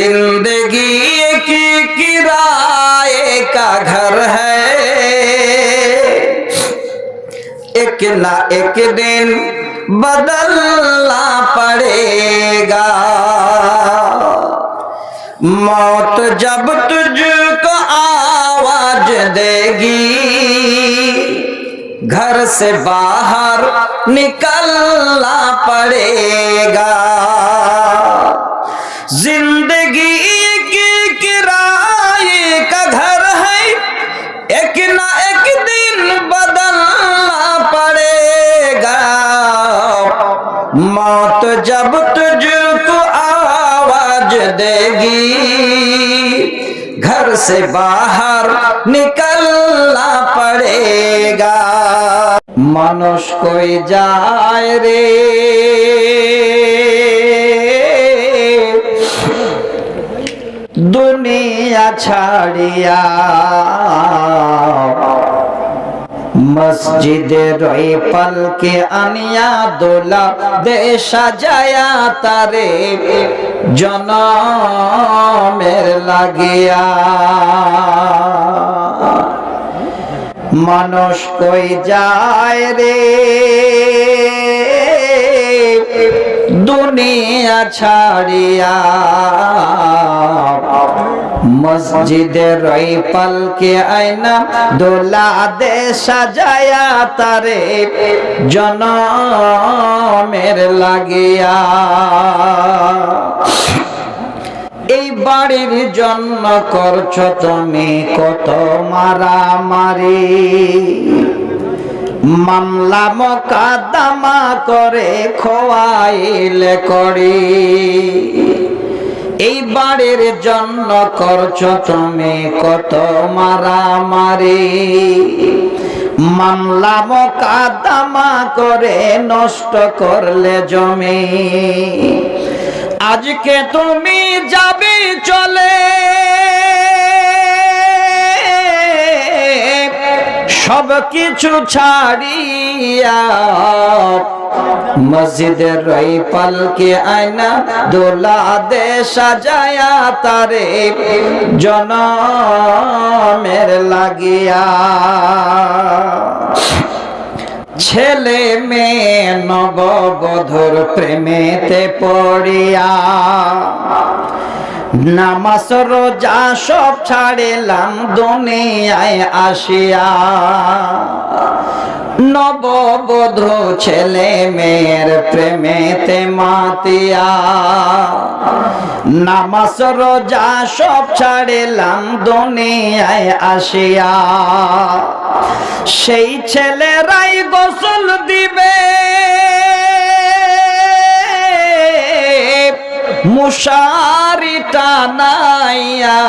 ज़िंदगी की किराए का घर है। एक ना एक दिन बदलना पड़ेगा। मौत जब तुझको आवाज़ देगी, घर से बाहर निकलना पड़ेगा। ज़िंदगी जब तुझको आवाज़ देगी, घर से बाहर निकलना पड़ेगा। मनुष्य कोई जाए रे। दुनिया छाड़िया। মসজিদের ওই পালকে আনিয়া দোলা দে সাজায়া তারে। জনমের লাগিয়া। মানুষ কই যায় রে? দুনিয়া ছাড়িয়া। মসজিদের ওই পালকে আয়না দোলা দে সাজায়া তারে জনমের লাগিয়া। এই বাড়ির জন্য করছ তুমি কত মারামারি। মামলা মকাদামা করে খোয়াইলে করি। এই বাড়ির জন্য করছ তুমি কত মারামারি। মামলা মকাদামা করে নষ্ট করলে জমি। আজকে তুমি যাবে চলে। সব কিছু ছাড়িয়া মসজিদের রই পালকে আয়না দোলা দে সাজায়া তারে জনমের লাগিয়া। ছেলে মেয়ে নববধুর প্রেমেতে পড়িয়া। নামাজ, রোজা সব ছাড়িলাম দুনিয়ায় আসিয়া। নববধূ ছেলে মেয়ের প্রেমেতে মাতিয়া। নামাজ, রোজা সব ছাড়িলাম দুনিয়ায় আসিয়া। সেই ছেলেরাই গোসল দিবে মুশারি টানাইয়া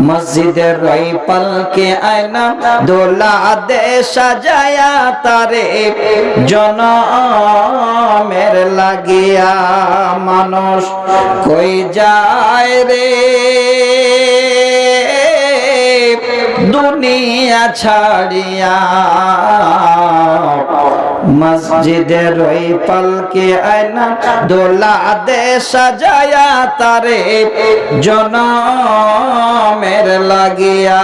মসজিদের রই পালকে আয়না দোলা দে সাজায়া তারে জনমের লাগিয়া মানুষ কই যায় রে? দুনিয়া ছাড়িয়া মসজিদের ওই পালকে আয়না দোলা দে সাজায়া তারে জনমের লাগিয়া।